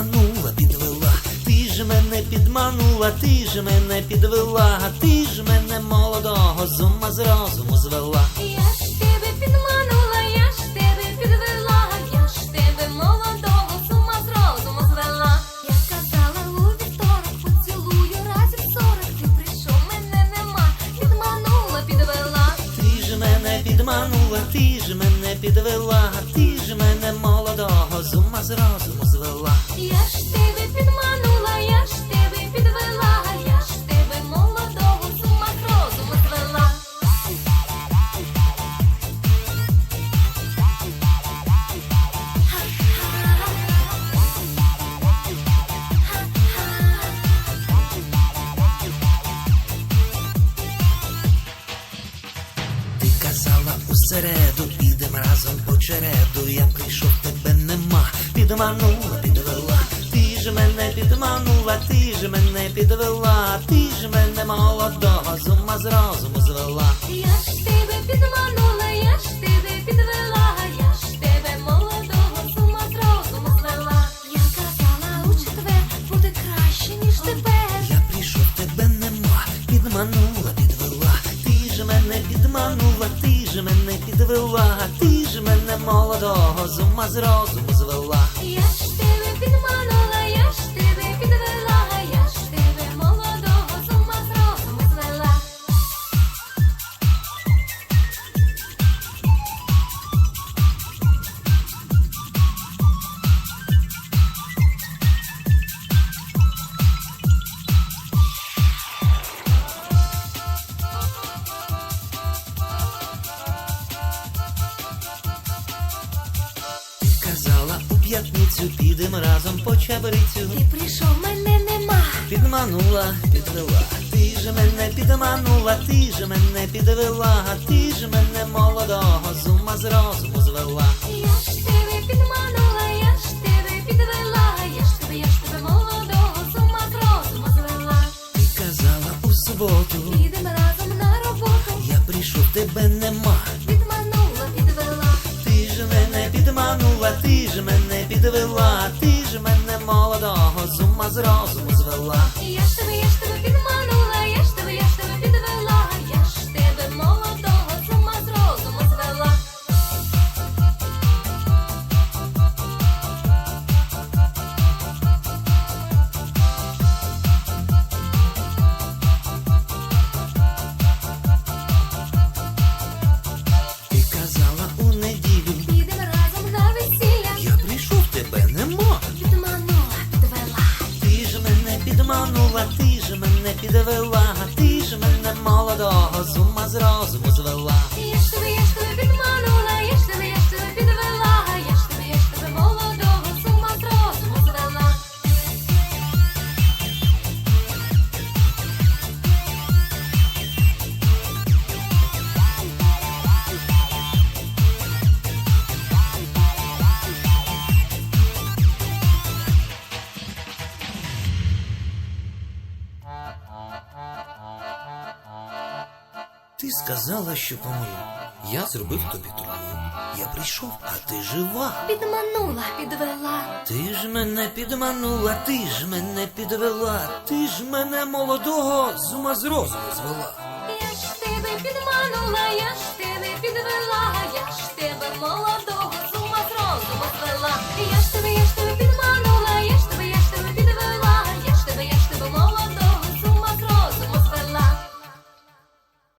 Підманула, підвела. Ти ж мене підманула, ти ж мене підвела, ти ж мене молодого з ума з розуму звела. Я ж тебе підманула, я ж тебе підвела, я ж тебе молодого з ума з розуму звела. Я казала у вівторок, поцілую разів сорок, ти прийшов, мене нема, підманула, підвела. Ти ж мене підманула, ти ж мене підвела, ти ж мене молодого з ума з розуму казала у середу, підем разом по череду. Я прийшов, тебе нема. Підманула, ж мене підманула, ти ж мене підвела, ти ж мене молодого з ума з розуму звела. Я ж тебе підманула, я ж тебе підвела, я ж тебе молодого з ума з розуму звела. Я казала у четвер буде краще, ніж тепер. Я прийшов, тебе нема. Підманула, підвела. Ти ж мене підманула, ти ж мене підвела, ти ж мене молодого з ума з розуму звела. Я ж п'ятницю підемо разом по чабрицю. Ти прийшов, мене нема. Підманула, підвела, ти ж мене підманула, ти ж мене підвела, ти ж мене молодого з ума з розуму звела. Я ж тебе підманула, я ж тебе підвела, я ж тебе, я ж тебе молодого з ума з розуму звела. Ти казала у суботу, Підемо разом на роботу, я прийшов, тебе нема. підманула, підвела. Ти ж мене підманула, ти підвела, ти ж мене молодого з ума з розуму звела. Ти сказала, що помру. Я зробив тобі трубу. Я прийшов, а ти жива. Підманула, підвела. Ти ж мене підманула, ти ж мене підвела, ти ж мене молодого з ума з розуму звела. Я ж тебе підманула, я ж